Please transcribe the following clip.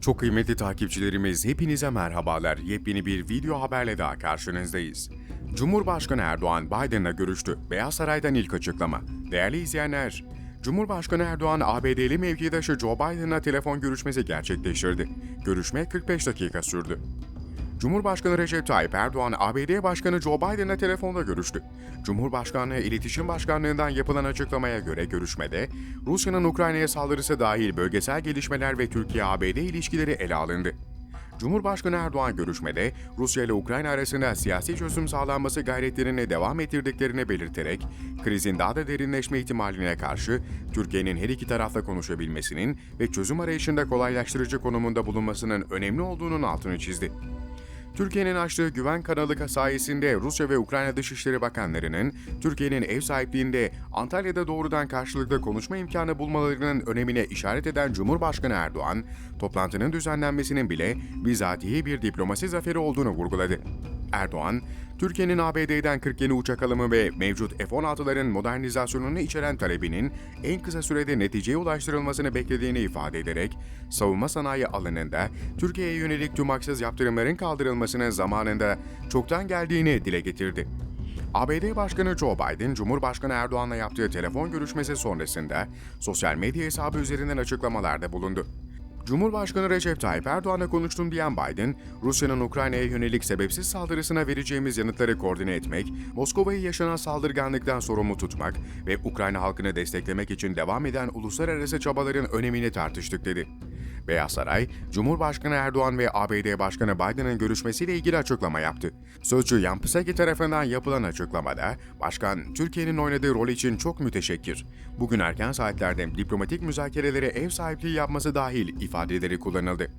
Çok kıymetli takipçilerimiz hepinize merhabalar. Yepyeni bir video haberle daha karşınızdayız. Cumhurbaşkanı Erdoğan Biden'la görüştü. Beyaz Saray'dan ilk açıklama. Değerli izleyenler, Cumhurbaşkanı Erdoğan ABD'li mevkidaşı Joe Biden'la telefon görüşmesi gerçekleştirdi. Görüşme 45 dakika sürdü. Cumhurbaşkanı Recep Tayyip Erdoğan, ABD Başkanı Joe Biden'la telefonda görüştü. Cumhurbaşkanlığı İletişim Başkanlığı'ndan yapılan açıklamaya göre görüşmede, Rusya'nın Ukrayna'ya saldırısı dahil bölgesel gelişmeler ve Türkiye-ABD ilişkileri ele alındı. Cumhurbaşkanı Erdoğan görüşmede Rusya ile Ukrayna arasında siyasi çözüm sağlanması gayretlerini devam ettirdiklerini belirterek krizin daha da derinleşme ihtimaline karşı Türkiye'nin her iki tarafla konuşabilmesinin ve çözüm arayışında kolaylaştırıcı konumunda bulunmasının önemli olduğunun altını çizdi. Türkiye'nin açtığı güven kanalı sayesinde Rusya ve Ukrayna Dışişleri Bakanlarının Türkiye'nin ev sahipliğinde Antalya'da doğrudan karşılıklı konuşma imkanı bulmalarının önemine işaret eden Cumhurbaşkanı Erdoğan, toplantının düzenlenmesinin bile bizatihi bir diplomasi zaferi olduğunu vurguladı. Erdoğan, Türkiye'nin ABD'den 40 yeni uçak alımı ve mevcut F-16'ların modernizasyonunu içeren talebinin en kısa sürede neticeye ulaştırılmasını beklediğini ifade ederek, savunma sanayi alanında Türkiye'ye yönelik tüm haksız yaptırımların kaldırılmasının zamanında çoktan geldiğini dile getirdi. ABD Başkanı Joe Biden, Cumhurbaşkanı Erdoğan'la yaptığı telefon görüşmesi sonrasında sosyal medya hesabı üzerinden açıklamalarda bulundu. Cumhurbaşkanı Recep Tayyip Erdoğan'la konuştum diyen Biden, Rusya'nın Ukrayna'ya yönelik sebepsiz saldırısına vereceğimiz yanıtları koordine etmek, Moskova'yı yaşanan saldırganlıktan sorumlu tutmak ve Ukrayna halkını desteklemek için devam eden uluslararası çabaların önemini tartıştık dedi. Beyaz Saray, Cumhurbaşkanı Erdoğan ve ABD Başkanı Biden'ın görüşmesiyle ilgili açıklama yaptı. Sözcü Yan Psaki tarafından yapılan açıklamada, Başkan, Türkiye'nin oynadığı rol için çok müteşekkir. Bugün erken saatlerde diplomatik müzakerelere ev sahipliği yapması dahil ifadeleri kullanıldı.